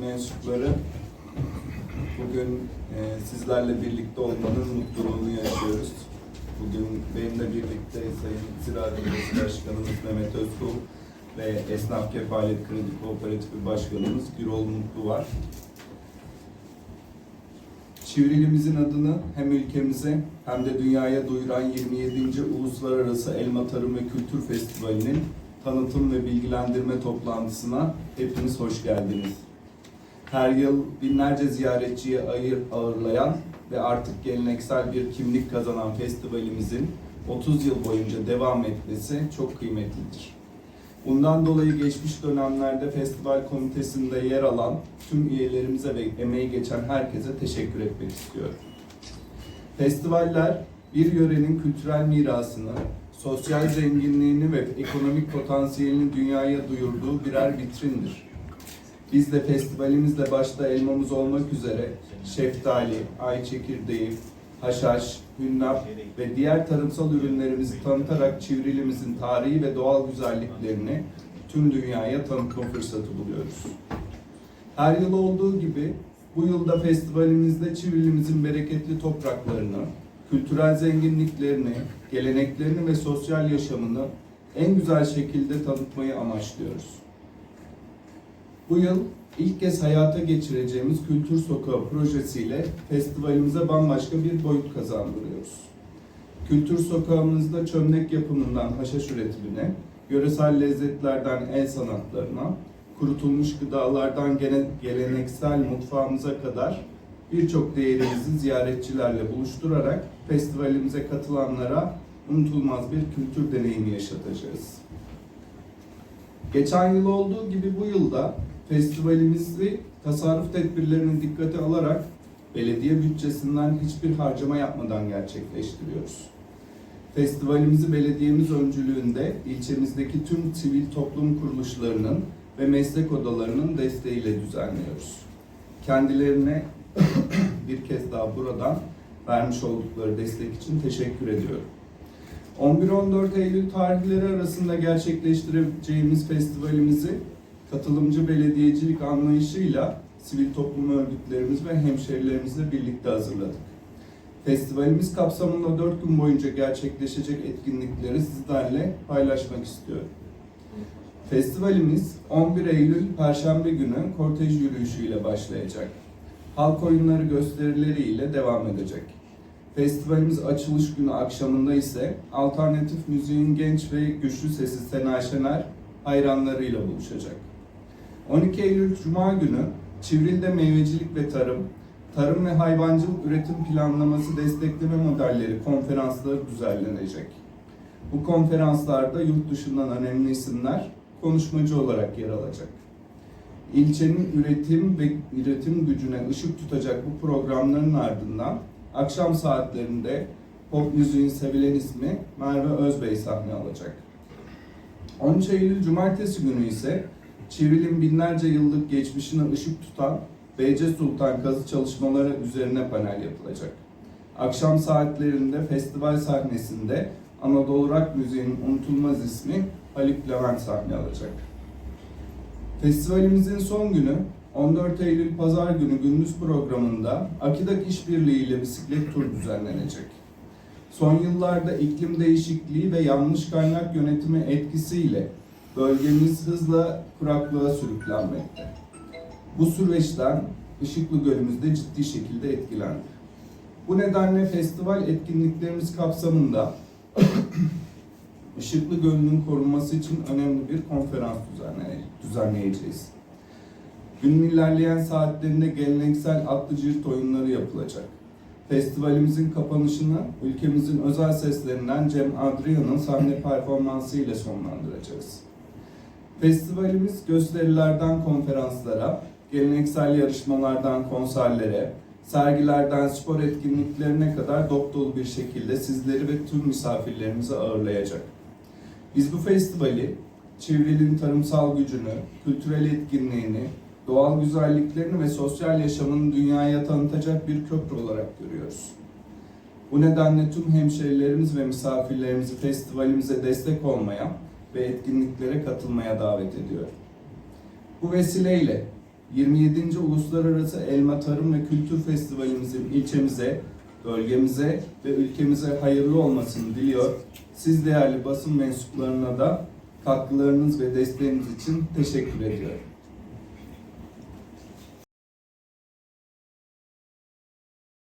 mensupları bugün e, sizlerle birlikte olmanın mutluluğunu yaşıyoruz. Bugün benimle birlikte Sayın Ziraat Başkanımız Mehmet Özkul ve Esnaf Kefalet Kredi Kooperatifi Başkanımız Gürol Mutlu var. Çivrilimizin adını hem ülkemize hem de dünyaya duyuran 27. Uluslararası Elma Tarım ve Kültür Festivali'nin tanıtım ve bilgilendirme toplantısına hepiniz hoş geldiniz. Her yıl binlerce ziyaretçiyi ağırlayan ve artık geleneksel bir kimlik kazanan festivalimizin 30 yıl boyunca devam etmesi çok kıymetlidir. Bundan dolayı geçmiş dönemlerde festival komitesinde yer alan tüm üyelerimize ve emeği geçen herkese teşekkür etmek istiyorum. Festivaller bir yörenin kültürel mirasını, sosyal zenginliğini ve ekonomik potansiyelini dünyaya duyurduğu birer vitrindir. Biz de festivalimizde başta elmamız olmak üzere şeftali, ay çekirdeği, haşhaş, hünnap ve diğer tarımsal ürünlerimizi tanıtarak çivrilimizin tarihi ve doğal güzelliklerini tüm dünyaya tanıtma fırsatı buluyoruz. Her yıl olduğu gibi bu yılda festivalimizde çivrilimizin bereketli topraklarını, kültürel zenginliklerini, geleneklerini ve sosyal yaşamını en güzel şekilde tanıtmayı amaçlıyoruz. Bu yıl ilk kez hayata geçireceğimiz Kültür Sokağı projesiyle festivalimize bambaşka bir boyut kazandırıyoruz. Kültür Sokağımızda çömlek yapımından haşhaş üretimine, yöresel lezzetlerden el sanatlarına, kurutulmuş gıdalardan geleneksel mutfağımıza kadar birçok değerimizi ziyaretçilerle buluşturarak festivalimize katılanlara unutulmaz bir kültür deneyimi yaşatacağız. Geçen yıl olduğu gibi bu yılda festivalimizi tasarruf tedbirlerini dikkate alarak belediye bütçesinden hiçbir harcama yapmadan gerçekleştiriyoruz. Festivalimizi belediyemiz öncülüğünde ilçemizdeki tüm sivil toplum kuruluşlarının ve meslek odalarının desteğiyle düzenliyoruz. Kendilerine bir kez daha buradan vermiş oldukları destek için teşekkür ediyorum. 11-14 Eylül tarihleri arasında gerçekleştireceğimiz festivalimizi katılımcı belediyecilik anlayışıyla sivil toplum örgütlerimiz ve hemşerilerimizle birlikte hazırladık. Festivalimiz kapsamında 4 gün boyunca gerçekleşecek etkinlikleri sizlerle paylaşmak istiyorum. Festivalimiz 11 Eylül Perşembe günü kortej yürüyüşüyle başlayacak. Halk oyunları gösterileriyle devam edecek. Festivalimiz açılış günü akşamında ise alternatif müziğin genç ve güçlü sesi Sena Şener hayranlarıyla buluşacak. 12 Eylül Cuma günü Çivril'de meyvecilik ve tarım, tarım ve hayvancılık üretim planlaması destekleme modelleri konferansları düzenlenecek. Bu konferanslarda yurt dışından önemli isimler konuşmacı olarak yer alacak. İlçenin üretim ve üretim gücüne ışık tutacak bu programların ardından akşam saatlerinde pop müziğin sevilen ismi Merve Özbey sahne alacak. 13 Eylül Cumartesi günü ise Çivril'in binlerce yıllık geçmişine ışık tutan Beyce Sultan kazı çalışmaları üzerine panel yapılacak. Akşam saatlerinde festival sahnesinde Anadolu Rock müziğinin unutulmaz ismi Haluk Levent sahne alacak. Festivalimizin son günü 14 Eylül Pazar günü gündüz programında Akidak İşbirliği ile bisiklet tur düzenlenecek. Son yıllarda iklim değişikliği ve yanlış kaynak yönetimi etkisiyle bölgemiz hızla kuraklığa sürüklenmekte. Bu süreçten Işıklı Gölümüz de ciddi şekilde etkilendi. Bu nedenle festival etkinliklerimiz kapsamında Işıklı Gölü'nün korunması için önemli bir konferans düzenleye- düzenleyeceğiz. Günün ilerleyen saatlerinde geleneksel atlı cirit oyunları yapılacak. Festivalimizin kapanışını ülkemizin özel seslerinden Cem Adrian'ın sahne performansı ile sonlandıracağız. Festivalimiz gösterilerden konferanslara, geleneksel yarışmalardan konserlere, sergilerden spor etkinliklerine kadar dop dolu bir şekilde sizleri ve tüm misafirlerimizi ağırlayacak. Biz bu festivali Çivril'in tarımsal gücünü, kültürel etkinliğini, doğal güzelliklerini ve sosyal yaşamını dünyaya tanıtacak bir köprü olarak görüyoruz. Bu nedenle tüm hemşerilerimiz ve misafirlerimizi festivalimize destek olmaya ve etkinliklere katılmaya davet ediyorum. Bu vesileyle 27. Uluslararası Elma Tarım ve Kültür Festivalimizin ilçemize, bölgemize ve ülkemize hayırlı olmasını diliyor. Siz değerli basın mensuplarına da katkılarınız ve desteğiniz için teşekkür ediyorum.